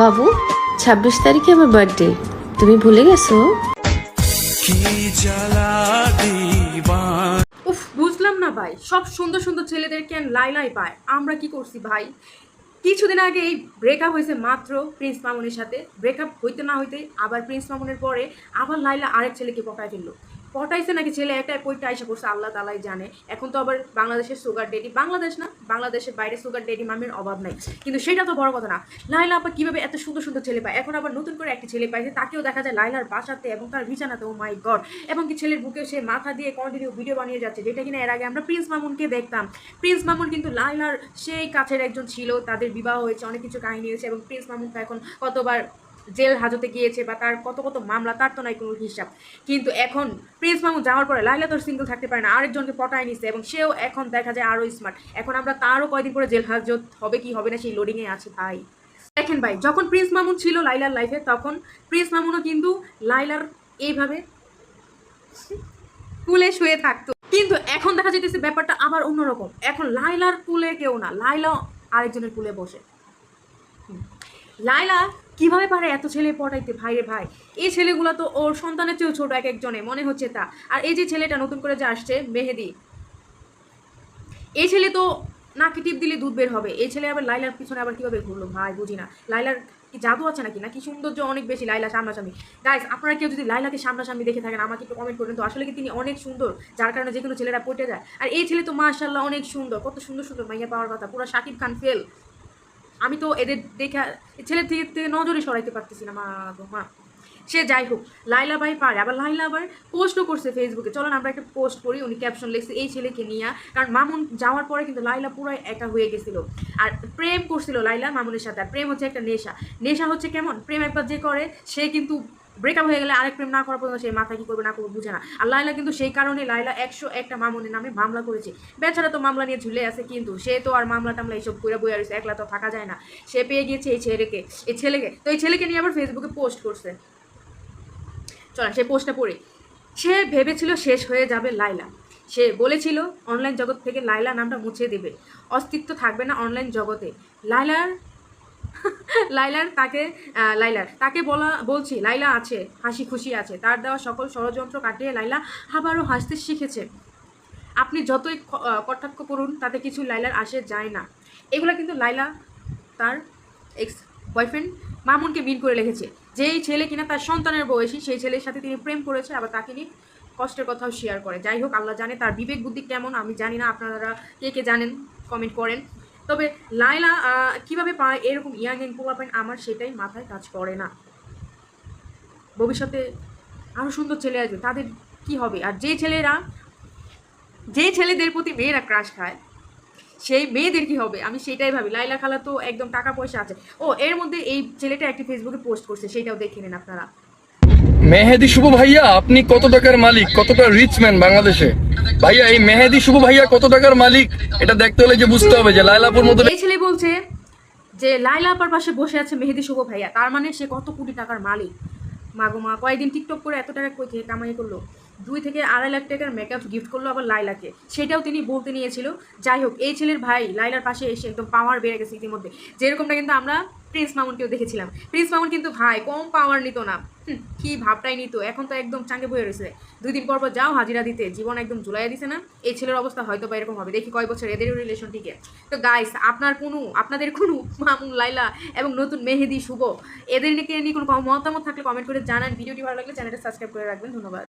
বাবু, ছাব্বিশ তারিখে আমার বার্থডে তুমি ভুলে গেছো? উফ, বুঝলাম না ভাই। সব সুন্দর সুন্দর ছেলেদের কেন লাইলাই পায়? আমরা কি করছি ভাই? কিছুদিন আগে এই ব্রেকআপ হয়েছে মাত্র প্রিন্স মামুনের সাথে। ব্রেকআপ হইতে না হইতে আবার প্রিন্স মামুনের পরে আবার লাইলা আরেক ছেলেকে পটায় ফেলল। পটাইছে নাকি ছেলে? একটা পইটা আইসা করছে আল্লাহ তালাই জানে। এখন তো আবার বাংলাদেশের সুগার ডেডি বাংলাদেশ না, বাংলাদেশের বাইরে সুগার ডেডি মামির অভাব নাই। কিন্তু সেটা তো বড় কথা না। লাইলা আপা কীভাবে এত সুন্দর সুন্দর ছেলে পায়? এখন আবার নতুন করে একটি ছেলে পাইছে, তাকেও দেখা যায় লাইলার বাসাতে এবং তার বিছানাতে ও মাই গড এবং কি ছেলের বুকে সে মাথা দিয়ে কন্টিনিউ ভিডিও বানিয়ে যাচ্ছে, যেটা কিনা এর আগে আমরা প্রিন্স মামুনকে দেখতাম। প্রিন্স মামুন কিন্তু লাইলার সেই কাছের একজন ছিল, তাদের বিবাহ হয়েছে, অনেক কিছু কাহিনী হয়েছে এবং প্রিন্স মামুন এখন কতবার জেল হাজতে গিয়েছে বা তার কত কত মামলা, তার তো নাই কোনো হিসাব। কিন্তু এখন প্রিন্স মামুন যাওয়ার পরে লাইলা তোর সিঙ্গেল থাকতে পারে না, আরেকজনকে পটায় নিছে এবং সেও এখন দেখা যায় আরও স্মার্ট এখন আমরা তারও কয়দিন পরে জেল হাজত হবে কি হবে না সেই লোডিংয়ে আছে ভাই। দেখেন ভাই, যখন প্রিন্স মামুন ছিল লাইলার লাইফে তখন প্রিন্স মামুনও কিন্তু লাইলার এইভাবে কুলে শুয়ে থাকতো। কিন্তু এখন দেখা যেতেছে ব্যাপারটা আবার অন্যরকম। এখন লাইলার কুলে কেউ না লাইলা আরেকজনের কুলে বসে। লাইলা কীভাবে পারে এত ছেলে পটাইতে? ভাই রে ভাই, এই ছেলেগুলো তো ওর সন্তানের চেয়েও ছোট এক একজনে মনে হচ্ছে তা। আর এই যে ছেলেটা নতুন করে যে আসছে, মেহেদি, এই ছেলে তো নাকি টিপ দিলে দুধ বের হবে। এই ছেলে আবার লাইলার পিছনে আবার কীভাবে ঘুরলো? ভাই, বুঝি না। লাইলার কি জাদু আছে নাকি? নাকি সৌন্দর্য অনেক বেশি লাইলা সামনাসামনি? গাইস আপনারা কেউ যদি লাইলাকে সামনাসামনি দেখে থাকেন, আমাকে একটু কমেন্ট করবেন তো। আসলে কি তিনি অনেক সুন্দর, যার কারণে যে কোনো ছেলেরা পটে যায়। আর এই ছেলে তো মাশাল্লাহ অনেক সুন্দর, কত সুন্দর সুন্দর মাইয়া পাওয়ার কথা। পুরো শাকিব খান ফেল আমি তো এদের দেখে ছেলের থেকে থেকে নজরে সরাইতে পারতেছি না, মা মা। সে যাই হোক লাইলা ভাই পারে। আবার লাইলা ভাই পোস্টও করছে ফেসবুকে চলুন আমরা একটা পোস্ট করি। উনি ক্যাপশন লিখছে, এই ছেলেকে নিয়ে। কারণ মামুন যাওয়ার পরে কিন্তু লাইলা পুরো একা হয়ে গেছিল। আর প্রেম করছিল লাইলা মামুনের সাথে। আর প্রেম হচ্ছে একটা নেশা। নেশা হচ্ছে কেমন? প্রেম একবার যে করে, সে কিন্তু ব্রেকআপ হয়ে গেলে আরেক প্রেম না করার পর্যন্ত সে মাথা কি করবে না করবে বুঝে না। আর লাইলা কিন্তু সেই কারণে লাইলা একশো একটা মামুনের নামে মামলা করেছে। বেচারা তো মামলা নিয়ে ঝুলে আছে কিন্তু সে তো আর মামলা টামলা এইসব করে বইয়া রয়েছে একলা তো থাকা যায় না। সে পেয়ে গিয়েছে এই ছেলেকে এই ছেলেকে। তো এই ছেলেকে নিয়ে আবার ফেসবুকে পোস্ট করছে। চলেন সে পোস্টটা পড়ে। সে ভেবেছিল শেষ হয়ে যাবে লাইলা সে বলেছিল অনলাইন জগৎ থেকে লাইলা নামটা মুছে দেবে। অস্তিত্ব থাকবে না অনলাইন জগতে। লাইলার লাইলার তাকে লাইলার, তাকে বলা, বলছি, লাইলা আছে, হাসি খুশি আছে। তার দেওয়া সকল ষড়যন্ত্র কাটিয়ে লাইলা আবারও হাসতে শিখেছে। আপনি যতই কটাক্ষ করুন, তাতে কিছু লাইলার আসে যায় না। এগুলো কিন্তু লাইলা তার এক্স বয়ফ্রেন্ড মামুনকে মিন করে লিখেছে যেই ছেলে কিনা তার সন্তানের বয়সী, সেই ছেলের সাথে তিনি প্রেম করেছে, আবার তাকে নিয়ে কষ্টের কথাও শেয়ার করে। যাই হোক, আল্লাহ জানে তার বিবেক বুদ্ধি কেমন, আমি জানি না, আপনারা কে কে জানেন কমেন্ট করেন। তবে লাইলা কীভাবে পায় এরকম ইয়াং ইয়াং পোলাপেন আমার সেটাই মাথায় কাজ করে না। ভবিষ্যতে আরও সুন্দর ছেলে আসবে, তাদের কি হবে? আর যে ছেলেরা, যে ছেলেদের প্রতি মেয়েরা ক্রাশ খায়, সেই মেয়েদের কি হবে? আমি সেটাই ভাবি। লাইলা খালা তো একদম টাকা পয়সা আছে। ও, এর মধ্যে এই ছেলেটা একটি ফেসবুকে পোস্ট করছে, সেটাও দেখে নেন আপনারা। মেহেদি শুভ ভাইয়া, আপনি কত টাকার মালিক? কতটা রিচ ম্যান বাংলাদেশে? ভাইয়া, এই মেহেদি শুভ ভাইয়া কত টাকার মালিক? এটা দেখতে হলে যে বুঝতে হবে যে লাইলাপুর মতো এই ছেলে বলছে যে লাইলা আপার পাশে বসে আছে মেহেদি শুভ ভাইয়া। তার মানে সে কত কোটি টাকার মালিক? মাগো মা কয়েকদিন টিকটক করে এত টাকা কই থেকে কামাই করল? দুই থেকে আড়াই লাখ টাকার মেকআপ গিফট করল আবার লাইলাকে। সেটাও তিনি বলতে নিয়েছিল। যাই হোক, এই ছেলের ভাই লাইলার পাশে এসে একদম পাওয়ার বেড়ে গেছে ইতিমধ্যে। যেরকমটা কিন্তু আমরা প্রিন্স মামুনকেও দেখেছিলাম। প্রিন্স মামুন কিন্তু ভাই, কম পাওয়ার নিত না। কি ভাবটাই নিত? এখন তো একদম চাঙ্গে বয়ে রয়েছে। দুই দিন পর পর যাও হাজিরা দিতে। জীবন একদম জুলাইয়া দিছে না। এই ছেলের অবস্থা হয়তো বা এরকম হবে। দেখি কয় বছর এদের রিলেশন টিকে তো গাইস আপনার কোনো, আপনাদের কোনো মামুন, লাইলা এবং নতুন মেহেদি, শুভ, এদের নিয়ে কোনো মতামত থাকলে কমেন্ট করে জানান। ভিডিওটি ভালো লাগলে চ্যানেলটা সাবস্ক্রাইব করে রাখবেন। ধন্যবাদ।